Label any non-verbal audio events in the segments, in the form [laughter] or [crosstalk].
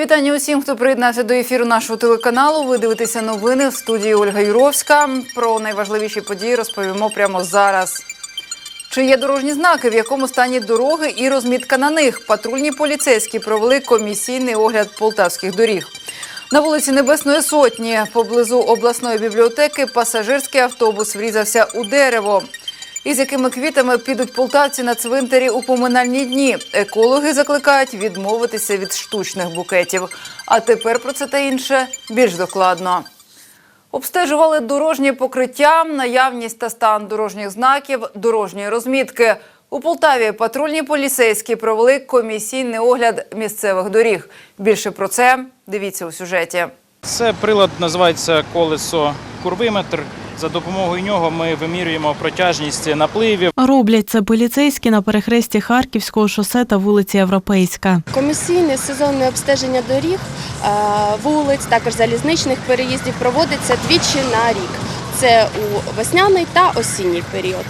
вітання усім, хто приєднався до ефіру нашого телеканалу. Ви дивитеся новини в студії Ольга Юровська. Про найважливіші події розповімо прямо зараз. Чи є дорожні знаки, в якому стані дороги і розмітка на них? Патрульні поліцейські провели комісійний огляд полтавських доріг. На вулиці Небесної Сотні поблизу обласної бібліотеки пасажирський автобус врізався у дерево. Із якими квітами підуть полтавці на цвинтарі у поминальні дні. Екологи закликають відмовитися від штучних букетів. А тепер про це та інше більш докладно. Обстежували дорожні покриття, наявність та стан дорожніх знаків, дорожньої розмітки. У Полтаві патрульні поліцейські провели комісійний огляд місцевих доріг. Більше про це дивіться у сюжеті. Це прилад називається колесо курвиметр. За допомогою нього ми вимірюємо протяжність напливів. Роблять це поліцейські на перехресті Харківського шосе та вулиці Європейська. Комісійне сезонне обстеження доріг, е, вулиць, також залізничних переїздів проводиться двічі на рік. Це у весняний та осінній період.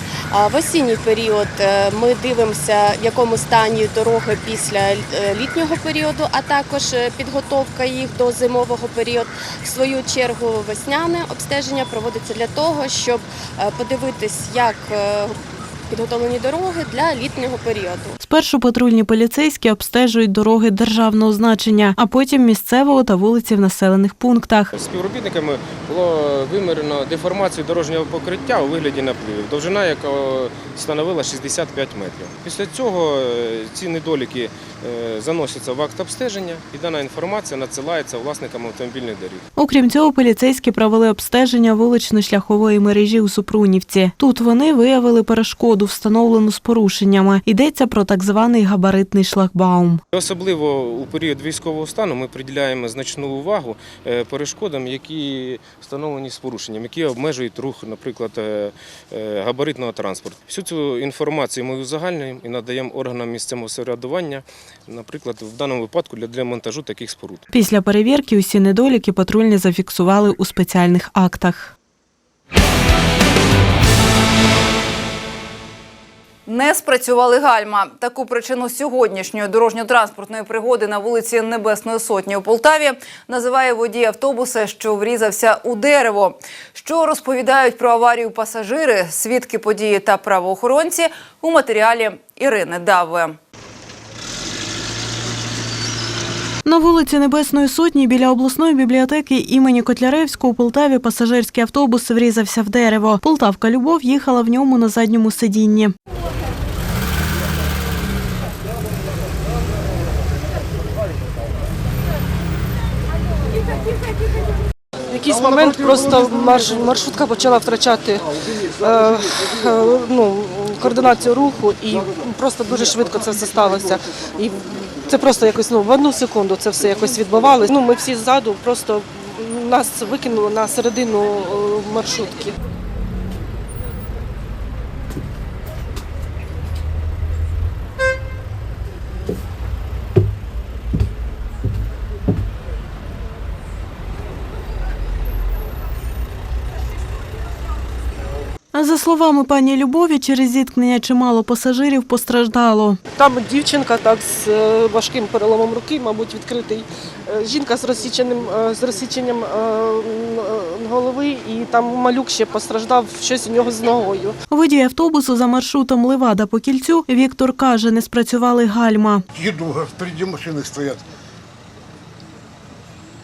В осінній період е, ми дивимося, в якому стані дороги після е, літнього періоду, а також е, підготовка їх до зимового періоду. В свою чергу весняне обстеження проводиться для того, щоб подивитись, як підготовлені дороги для літнього періоду. Спершу патрульні поліцейські обстежують дороги державного значення, а потім місцевого та вулиці в населених пунктах. Співробітниками було вимірено деформацію дорожнього покриття у вигляді напливів, довжина якого становила 65 метрів. Після цього е, ці недоліки е, заносяться в акт обстеження і дана інформація надсилається власникам автомобільних доріг. Окрім цього, поліцейські провели обстеження вулично-шляхової мережі у Супрунівці. Тут вони виявили перешкоду, встановлену з порушеннями. Йдеться про так званий габаритний шлагбаум. Особливо у період військового стану ми приділяємо значну увагу е, перешкодам, які встановлені з порушенням, які обмежують рух, наприклад, е, е, габаритного транспорту. Всю цю інформацію ми узагальнюємо і надаємо органам місцевого самоврядування, наприклад, в даному випадку для демонтажу таких споруд. Після перевірки усі недоліки патрульні зафіксували у спеціальних актах. Не спрацювали гальма. Таку причину сьогоднішньої дорожньо-транспортної пригоди на вулиці Небесної Сотні у Полтаві називає водій автобуса, що врізався у дерево. Що розповідають про аварію пасажири, свідки події та правоохоронці у матеріалі Ірини Давви. На вулиці Небесної Сотні біля обласної бібліотеки імені Котляревського у Полтаві пасажирський автобус врізався в дерево. Полтавка Любов їхала в ньому на задньому сидінні. В якийсь момент просто марш, маршрутка почала втрачати е, е, ну, координацію руху і просто дуже швидко це все сталося. І це просто якось ну, в одну секунду це все якось відбувалося. Ну, ми всі ззаду просто нас викинуло на середину е, маршрутки. За словами пані Любові, через зіткнення чимало пасажирів постраждало. Там дівчинка так з е, важким переломом руки, мабуть, відкритий. Е, Жінка з розсіченим е, з розсіченням голови, і там малюк ще постраждав щось у нього з ногою. Водій автобусу за маршрутом Левада по кільцю Віктор каже, не спрацювали гальма. Їду, впереді машини стоять.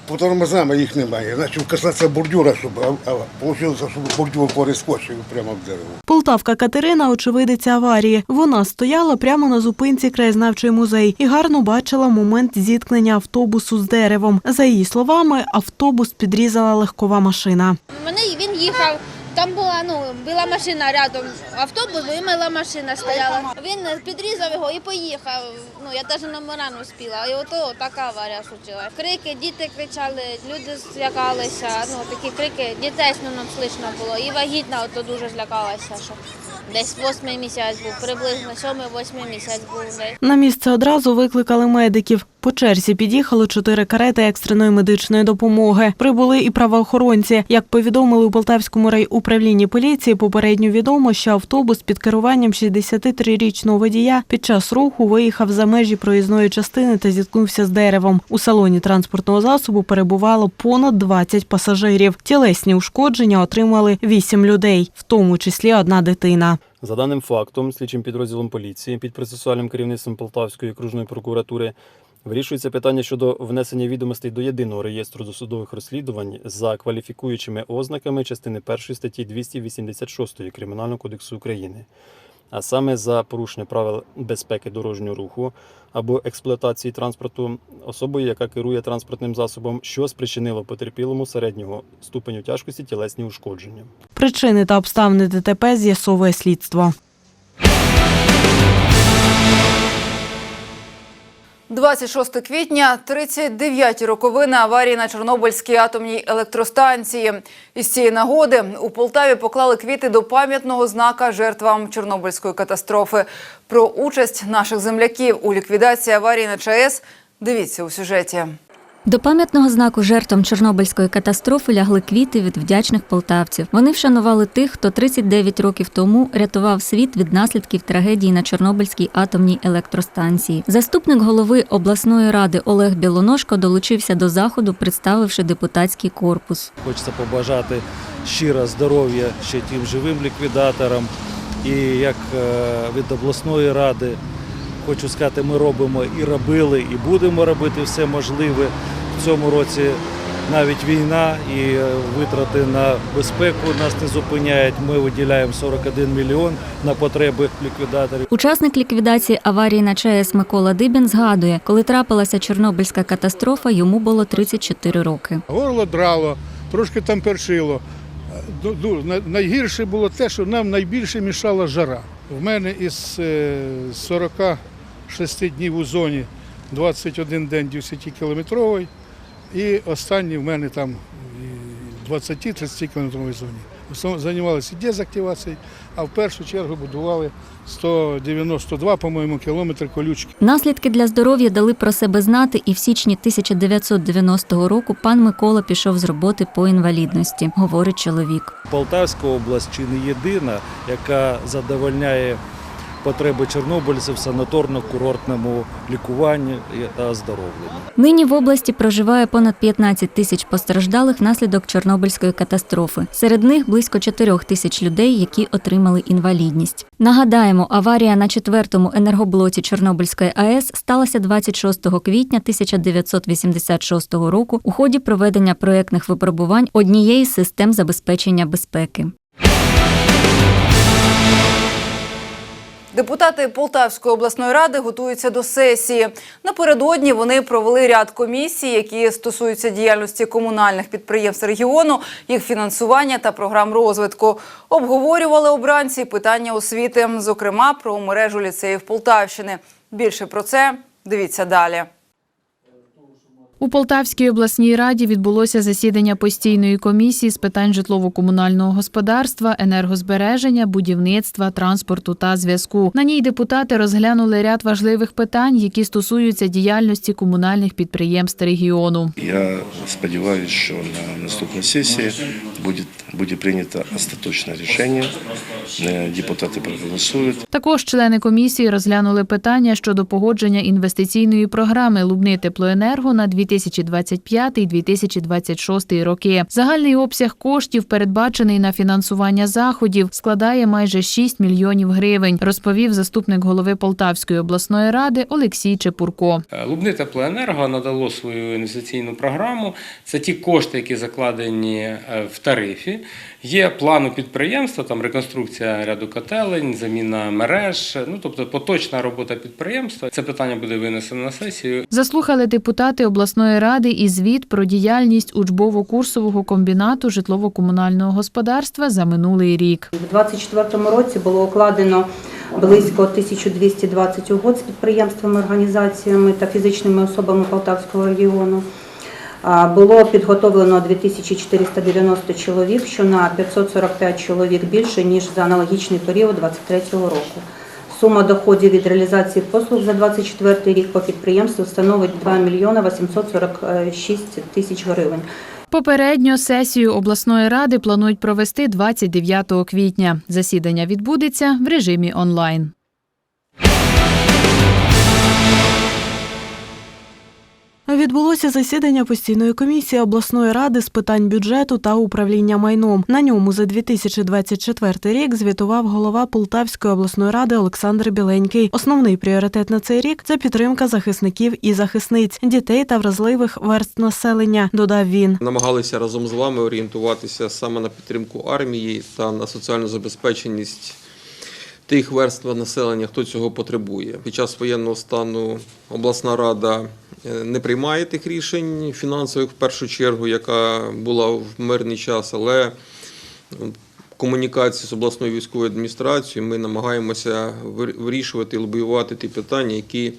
По тормозам, а їх немає. Значить, касатися бордюра, щоб, а, а вийшло, щоб бордюр перескочив прямо в дерево. Полтавка Катерина очевидиця аварії. Вона стояла прямо на зупинці краєзнавчий музей і гарно бачила момент зіткнення автобусу з деревом. За її словами, автобус підрізала легкова машина. Мене він їхав. Там була ну була машина рядом, автобус, і мила машина стояла. Він підрізав його і поїхав. Ну я навіть номера не успіла. І ото така аварія случилась. Крики, діти кричали, люди злякалися. Ну такі крики, дітей ну, нам слышно було. І вагітна ото дуже злякалася, що десь восьмий місяць був, приблизно сьомий, восьмий місяць був. На місце одразу викликали медиків. По черзі під'їхало чотири карети екстреної медичної допомоги. Прибули і правоохоронці. Як повідомили у Полтавському райуправлінні поліції, попередньо відомо, що автобус під керуванням 63-річного водія під час руху виїхав за межі проїзної частини та зіткнувся з деревом. У салоні транспортного засобу перебувало понад 20 пасажирів. Тілесні ушкодження отримали 8 людей, в тому числі одна дитина. За даним фактом, слідчим підрозділом поліції під процесуальним керівництвом Полтавської окружної прокуратури вирішується питання щодо внесення відомостей до єдиного реєстру досудових розслідувань за кваліфікуючими ознаками частини 1 статті 286 Кримінального кодексу України, а саме за порушення правил безпеки дорожнього руху або експлуатації транспорту особою, яка керує транспортним засобом, що спричинило потерпілому середнього ступеню тяжкості тілесні ушкодження. Причини та обставини ДТП з'ясовує слідство. 26 квітня, 39-ті роковини аварії на Чорнобильській атомній електростанції. Із цієї нагоди у Полтаві поклали квіти до пам'ятного знака жертвам Чорнобильської катастрофи. Про участь наших земляків у ліквідації аварії на ЧАЕС дивіться у сюжеті. До пам'ятного знаку жертвам Чорнобильської катастрофи лягли квіти від вдячних полтавців. Вони вшанували тих, хто 39 років тому рятував світ від наслідків трагедії на Чорнобильській атомній електростанції. Заступник голови обласної ради Олег Білоножко долучився до заходу, представивши депутатський корпус. Хочеться побажати щиро здоров'я ще тим живим ліквідаторам. І як е, від обласної ради Хочу сказати, ми робимо і робили, і будемо робити все можливе в цьому році. Навіть війна і е, витрати на безпеку нас не зупиняють. Ми виділяємо 41 мільйон на потреби ліквідаторів. Учасник ліквідації аварії на ЧАЕС Микола Дибін згадує, коли трапилася Чорнобильська катастрофа, йому було 34 роки. Горло драло, трошки там першило. Найгірше було те, що нам найбільше мішала жара. В мене із е, 40 Шести днів у зоні 21 день 10-кілометровий. І останній в мене там 20-30 кілометровій зоні. Основно займалися дезактивацією, а в першу чергу будували 192, по-моєму, кілометри колючки. Наслідки для здоров'я дали про себе знати, і в січні 1990 року пан Микола пішов з роботи по інвалідності, говорить чоловік. Полтавська область чи не єдина, яка задовольняє потреби чорнобильців в санаторно-курортному лікуванні та оздоровленні. Нині в області проживає понад 15 тисяч постраждалих внаслідок Чорнобильської катастрофи. Серед них близько 4 тисяч людей, які отримали інвалідність. Нагадаємо, аварія на четвертому енергоблоці Чорнобильської АЕС сталася 26 квітня 1986 року у ході проведення проєктних випробувань однієї з систем забезпечення безпеки. Депутати Полтавської обласної ради готуються до сесії. Напередодні вони провели ряд комісій, які стосуються діяльності комунальних підприємств регіону, їх фінансування та програм розвитку. Обговорювали обранці питання освіти, зокрема про мережу ліцеїв Полтавщини. Більше про це дивіться далі. У Полтавській обласній раді відбулося засідання постійної комісії з питань житлово-комунального господарства, енергозбереження, будівництва, транспорту та зв'язку. На ній депутати розглянули ряд важливих питань, які стосуються діяльності комунальних підприємств регіону. Я сподіваюся, що на наступній сесії буде, буде прийнято остаточне рішення. Е, Депутати проголосують. Також члени комісії розглянули питання щодо погодження інвестиційної програми Лубни теплоенерго на 2025-2026 роки. Загальний обсяг коштів, передбачений на фінансування заходів, складає майже 6 мільйонів гривень, розповів заступник голови Полтавської обласної ради Олексій Чепурко. Лубни теплоенерго надало свою інвестиційну програму. Це ті кошти, які закладені е, в тарифі. Є план у підприємства, там реконструкція ряду котелень, заміна мереж, ну тобто поточна робота підприємства. Це питання буде винесено на сесію. Заслухали депутати обласної ради і звіт про діяльність учбово-курсового комбінату житлово-комунального господарства за минулий рік. У 2024 році було укладено близько 1220 угод з підприємствами, організаціями та фізичними особами Полтавського регіону. Було підготовлено 2490 чоловік, що на 545 чоловік більше, ніж за аналогічний період 2023 року. Сума доходів від реалізації послуг за 2024 рік по підприємству становить 2 мільйона 846 тисяч гривень. Попередньо сесію обласної ради планують провести 29 квітня. Засідання відбудеться в режимі онлайн. Відбулося засідання постійної комісії обласної ради з питань бюджету та управління майном. На ньому за 2024 рік звітував голова Полтавської обласної ради Олександр Біленький. Основний пріоритет на цей рік це підтримка захисників і захисниць, дітей та вразливих верст населення. Додав він. Намагалися разом з вами орієнтуватися саме на підтримку армії та на соціальну забезпеченість тих верств населення, хто цього потребує. Під час воєнного стану обласна рада не приймає тих рішень фінансових в першу чергу, яка була в мирний час, але в комунікації з обласною військовою адміністрацією ми намагаємося вирішувати і лобіювати ті питання, які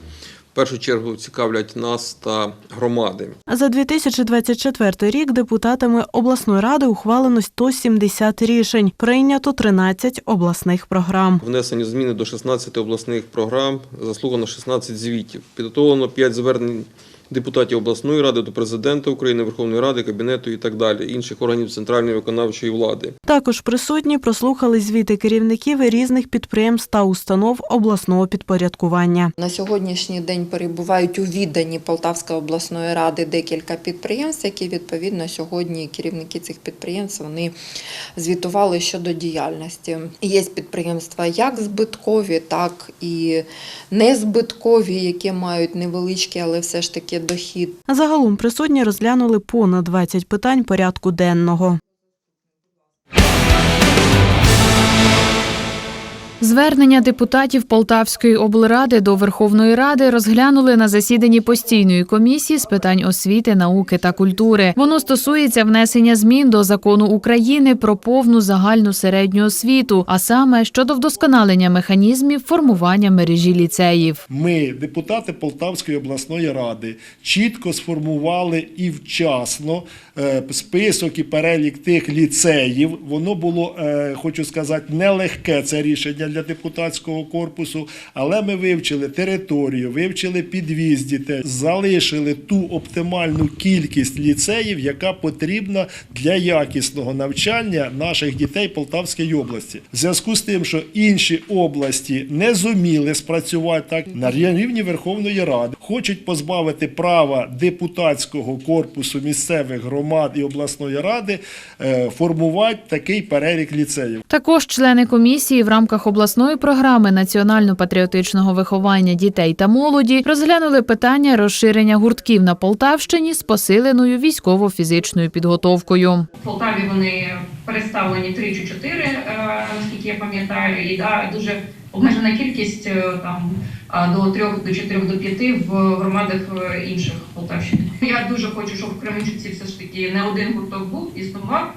першу чергу цікавлять нас та громади. За 2024 рік депутатами обласної ради ухвалено 170 рішень. Прийнято 13 обласних програм. Внесені зміни до 16 обласних програм, заслугано 16 звітів. Підготовлено 5 звернень депутатів обласної ради до президента України, Верховної Ради, Кабінету і так далі, інших органів центральної виконавчої влади. Також присутні прослухали звіти керівників різних підприємств та установ обласного підпорядкування. На сьогоднішній день перебувають у відданні Полтавської обласної ради декілька підприємств, які відповідно сьогодні керівники цих підприємств вони звітували щодо діяльності. Є підприємства як збиткові, так і незбиткові, які мають невеличкий, але все ж таки дохід. Загалом присутні розглянули понад 20 питань порядку денного. Звернення депутатів Полтавської облради до Верховної Ради розглянули на засіданні постійної комісії з питань освіти, науки та культури. Воно стосується внесення змін до закону України про повну загальну середню освіту, а саме щодо вдосконалення механізмів формування мережі ліцеїв. Ми, депутати Полтавської обласної ради, чітко сформували і вчасно список і перелік тих ліцеїв. Воно було, е, хочу сказати, нелегке це рішення для депутатського корпусу, але ми вивчили територію, вивчили підвіз дітей, залишили ту оптимальну кількість ліцеїв, яка потрібна для якісного навчання наших дітей Полтавської області. В зв'язку з тим, що інші області не зуміли спрацювати так на рівні Верховної Ради, хочуть позбавити права депутатського корпусу місцевих громад і обласної ради е, формувати такий перелік ліцеїв. Також члени комісії в рамках обласної програми національно-патріотичного виховання дітей та молоді розглянули питання розширення гуртків на Полтавщині з посиленою військово-фізичною підготовкою. В Полтаві вони представлені 3 чи 4, е, наскільки я пам'ятаю, і да, дуже обмежена кількість е, там до 3, до 4, до 5 в громадах е, інших Полтавщини. [laughs] Я дуже хочу, щоб в Кременчуці все ж таки не один гурток був, існував.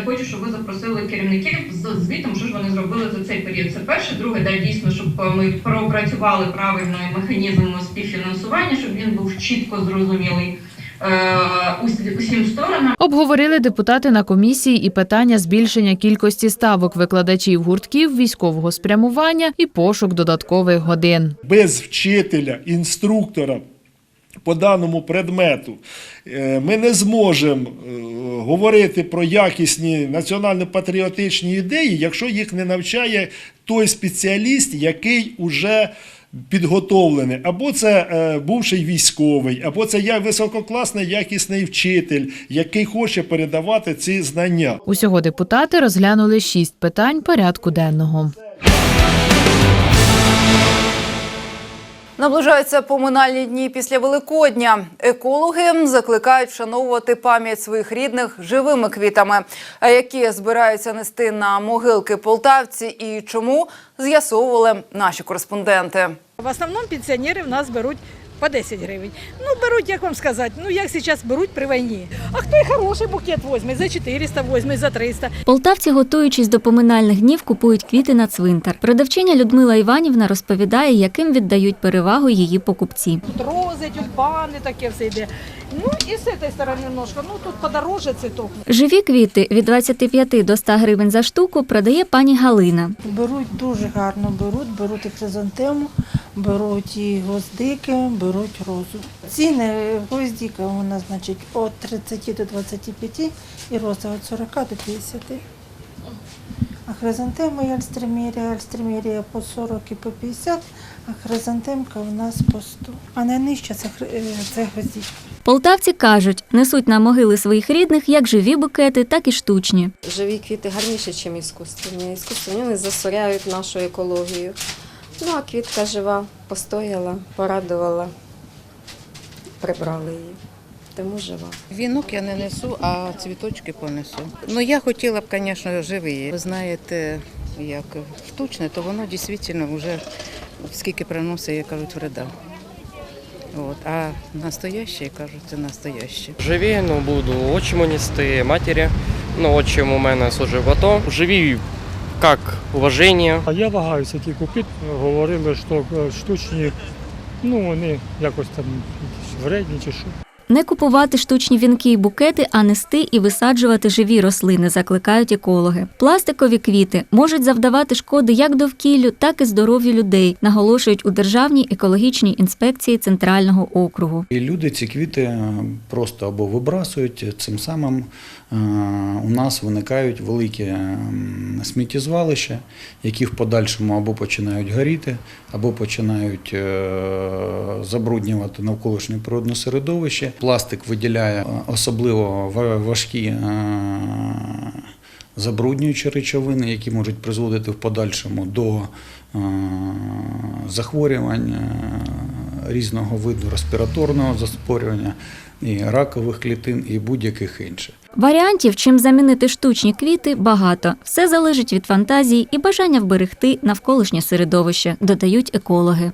І хочу, щоб ви запросили керівників з звітом, що ж вони зробили за цей період. Це перше. Друге, да, дійсно, щоб е, ми пропрацювали правильно механізм співфінансування, щоб він був чітко зрозумілий усім сторонам. Обговорили депутати на комісії і питання збільшення кількості ставок викладачів гуртків військового спрямування і пошук додаткових годин. без вчителя, інструктора по даному предмету е, ми не зможемо е, говорити про якісні національно-патріотичні ідеї, якщо їх не навчає той спеціаліст, який уже підготовлений, або це е, бувший військовий, або це я висококласний якісний вчитель, який хоче передавати ці знання. Усього депутати розглянули шість питань порядку денного. Наближаються поминальні дні після Великодня. Екологи закликають вшановувати пам'ять своїх рідних живими квітами, а які збираються нести на могилки полтавці і чому з'ясовували наші кореспонденти. В основному пенсіонери в нас беруть по 10 гривень. Ну, беруть, як вам сказати, ну як зараз беруть при війні. А хто і хороший букет візьме, за 400 візьме, за 300. Полтавці, готуючись до поминальних днів, купують квіти на цвинтар. Продавчиня Людмила Іванівна розповідає, яким віддають перевагу її покупці. Тут рози, тюльпани, таке все йде. Ну и с этой стороны немножко. Ну тут подороже цветок. Живі квіти від 25 до 100 гривень за штуку продає пані Галина. Беруть дуже гарно, беруть, беруть і хризантему, беруть і гвоздики, беруть розу. Ціни гвоздика у нас значить від 30 до 25 і роза від 40 до 50. А хризантема і альстремірія, альстремірія по 40 і по 50, а хризантемка у нас по 100. А найнижча це, е, це гвоздичка. Полтавці кажуть, несуть на могили своїх рідних як живі букети, так і штучні. Живі квіти гарніші, ніж іскусственні. Іскусственні вони засоряють нашу екологію. Ну, а квітка жива, постояла, порадувала, прибрали її. Тому жива. Вінок я не несу, а цвіточки понесу. Ну я хотіла б, звісно, живі. Ви знаєте, як штучне, то воно дійсно вже скільки приносить, як кажуть, вреда. От. А настояще, кажуть, це настояще. Живі, ну буду отчиму нести, матері. Ну, отчим у мене служив в АТО. Живі як уваження. А я вагаюся ті купити, говорили, що е, штучні, ну вони якось там вредні чи що. Не купувати штучні вінки і букети, а нести і висаджувати живі рослини, закликають екологи. Пластикові квіти можуть завдавати шкоди як довкіллю, так і здоров'ю людей, наголошують у Державній екологічній інспекції Центрального округу. І люди ці квіти е, просто або вибрасують, цим самим е, у нас виникають великі сміттєзвалища, які в подальшому або починають горіти, або починають е, забруднювати навколишнє природне середовище. Пластик виділяє е, особливо важкі е, забруднюючі речовини, які можуть призводити в подальшому до захворювань різного виду респіраторного заспорювання, і ракових клітин, і будь-яких інших. Варіантів, чим замінити штучні квіти, багато. Все залежить від фантазії і бажання вберегти навколишнє середовище, додають екологи.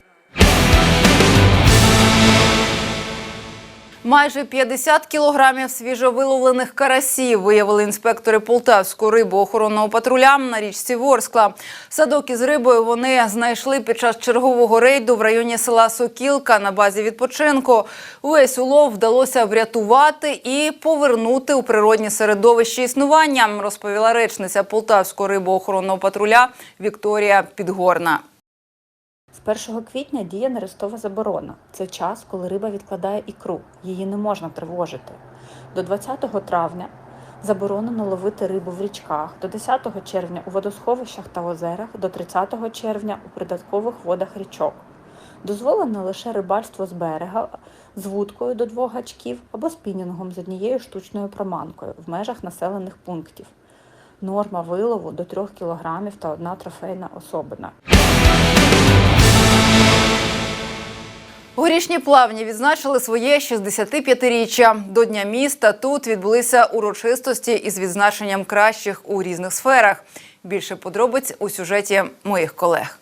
Майже 50 кілограмів свіжовиловлених карасів виявили інспектори Полтавського рибоохоронного патруля на річці Ворскла. Садок із рибою вони знайшли під час чергового рейду в районі села Сокілка на базі відпочинку. Увесь улов вдалося врятувати і повернути у природні середовище існування, розповіла речниця Полтавського рибоохоронного патруля Вікторія Підгорна. З 1 квітня діє нерестова заборона. Це час, коли риба відкладає ікру. Її не можна тривожити. До 20 травня заборонено ловити рибу в річках, до 10 червня у водосховищах та озерах, до 30 червня у придаткових водах річок. Дозволено лише рибальство з берега з вудкою до двох гачків або спінінгом з однією штучною проманкою в межах населених пунктів. Норма вилову до 3 кг та одна трофейна особина. Горішні плавні відзначили своє 65-річчя. До Дня міста тут відбулися урочистості із відзначенням кращих у різних сферах. Більше подробиць у сюжеті моїх колег.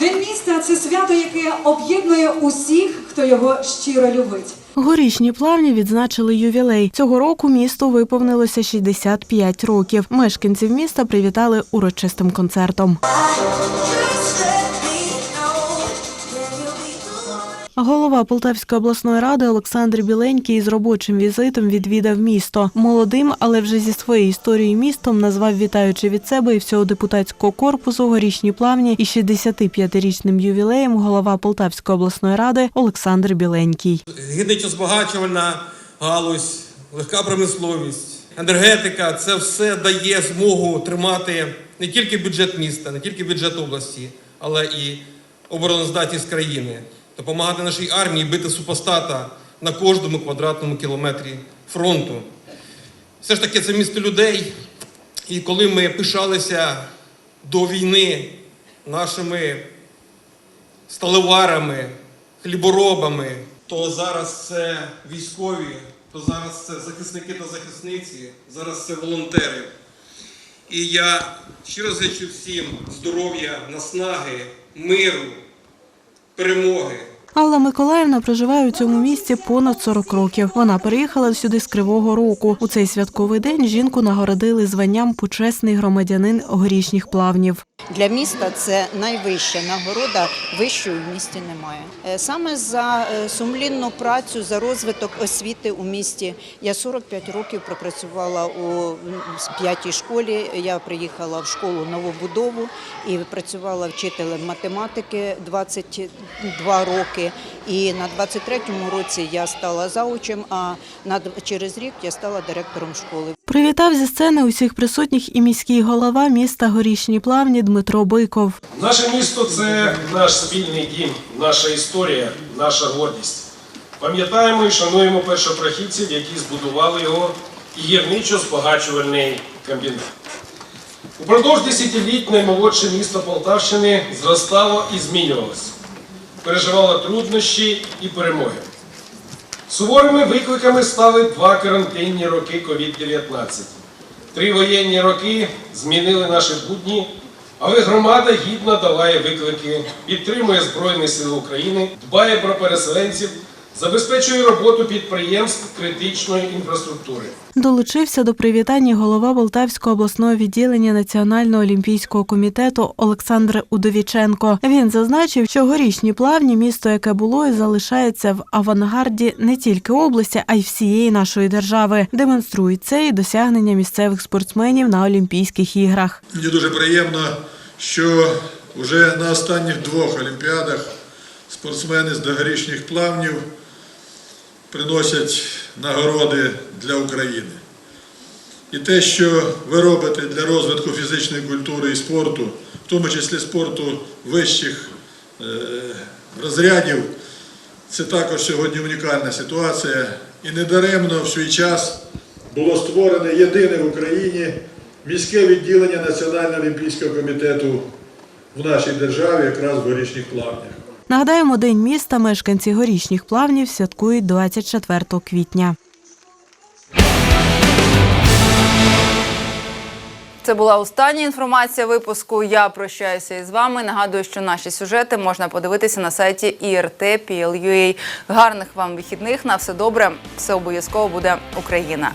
День міста це свято, яке об'єднує усіх, хто його щиро любить. Горішні плавні відзначили ювілей. Цього року місту виповнилося 65 років. Мешканців міста привітали урочистим концертом. Голова Полтавської обласної ради Олександр Біленький з робочим візитом відвідав місто. Молодим, але вже зі своєю історією містом назвав вітаючи від себе і всього депутатського корпусу горішні плавні і 65-річним ювілеєм голова Полтавської обласної ради Олександр Біленький. гідничо-збагачувальна галузь, легка промисловість, енергетика це все дає змогу тримати не тільки бюджет міста, не тільки бюджет області, але і обороноздатність країни, допомагати нашій армії бити супостата на кожному квадратному кілометрі фронту. Все ж таки це місто людей. І коли ми пишалися до війни нашими сталеварами, хліборобами, то зараз це військові, то зараз це захисники та захисниці, зараз це волонтери. І я щиро зичу всім здоров'я, наснаги, миру, перемоги. Алла Миколаївна проживає у цьому місті понад 40 років. Вона переїхала сюди з Кривого Рогу. У цей святковий день жінку нагородили званням почесний громадянин горішніх плавнів. Для міста це найвища нагорода, вищої в місті немає. Е, Саме за е, сумлінну працю, за розвиток освіти у місті. Я 45 років пропрацювала у п'ятій школі. Я приїхала в школу новобудову і працювала вчителем математики 22 роки. І на 23-му році я стала заучем, а через рік я стала директором школи. Привітав зі сцени усіх присутніх і міський голова міста Горішні Плавні Дмитро Биков. Наше місто це наш спільний дім, наша історія, наша гордість. Пам'ятаємо і шануємо першопрохідців, які збудували його і гірничо-збагачувальний комбінат. Упродовж десятиліть наймолодше місто Полтавщини зростало і змінювалося, переживало труднощі і перемоги. Суворими викликами стали два карантинні роки COVID-19. Три воєнні роки змінили наші будні, але громада гідно долає виклики, підтримує Збройні Сили України, дбає про переселенців, забезпечує роботу підприємств критичної інфраструктури. Долучився до привітання голова Полтавського обласного відділення Національного олімпійського комітету Олександр Удовіченко. Він зазначив, що горішні плавні місто, яке було і залишається в авангарді не тільки області, а й всієї нашої держави. Демонструють це і досягнення місцевих спортсменів на Олімпійських іграх. Мені дуже приємно, що вже на останніх двох олімпіадах спортсмени з догорічних плавнів приносять нагороди для України. І те, що ви робите для розвитку фізичної культури і спорту, в тому числі спорту вищих е, розрядів, це також сьогодні унікальна ситуація. І недаремно в свій час було створене єдине в Україні міське відділення Національного олімпійського комітету в нашій державі, якраз в горішніх плавнях. Нагадаємо, День міста мешканці горішніх плавнів святкують 24 квітня. Це була остання інформація випуску. Я прощаюся із вами. Нагадую, що наші сюжети можна подивитися на сайті IRT.PL.UA. Гарних вам вихідних. На все добре. Все обов'язково буде Україна.